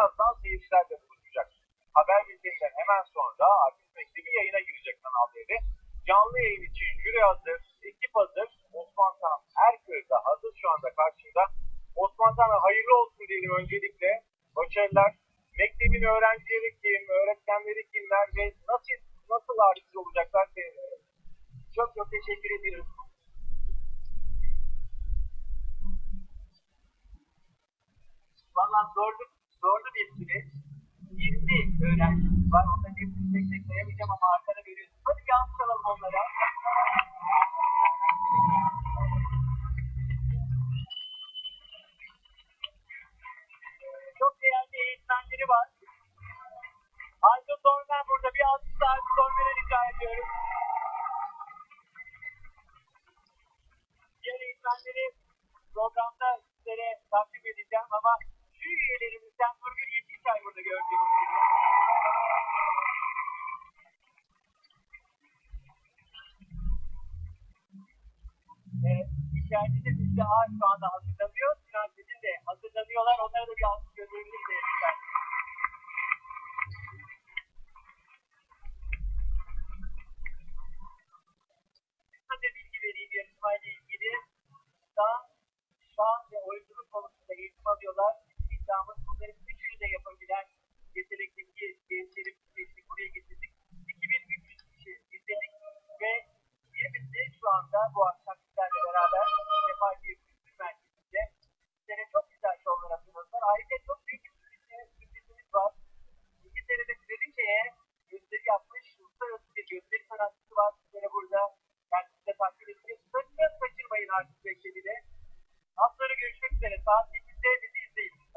birazdan seyircilerle buluşacak. Haber bülteninden hemen sonra Artist Mektebi yayına girecek Kanal D'de. Canlı yayın için jüri hazır, ekip hazır. Osman Tan Erköz de hazır şu anda karşımda. Osman Tan'a hayırlı olsun diyelim öncelikle. Başarılar. Mektebin öğrencileri kim, öğretmenleri kimler ve nasıl nasıl artist olacaklar? Çok çok teşekkür ediyoruz. Valla zorlu bir süreç. 20 öğrencimiz var. Onların hepsini tek tek sayamayacağım ama arkada görüyorsunuz. Hadi bir onlara. Çok değerli eğitmenleri var. Aydın Dormen burada. Bir alkış daha Aydın Dormen'e rica ediyorum. Diğer eğitmenleri programda sizlere takdim edeceğim ama jüri üyelerimizden Nurgül Yeşilçay burada gördüğünüz gibi. Ee, içeride de bizde ağ şu anda hazırlanıyor. İddiamız bunların üçünü de yapabilen yetenekteki gençleri seçtik, buraya getirdik. 2300 kişi izledik ve 20'si şu anda bu akşam sizlerle beraber Sefahiye Kültür Merkezi'nde sizlere çok güzel şovlar hazırladılar. Ayrıca çok büyük bir sürpriz- sürprizimiz var. İngiltere'de Kraliçe'ye gösteri yapmış uluslararası bir gösteri sanatçısı var. Sizlere burada kendisi de takdir edeceğiz. Sakın kaçırmayın artık beklediğini. Sonra görüşmek üzere. Saat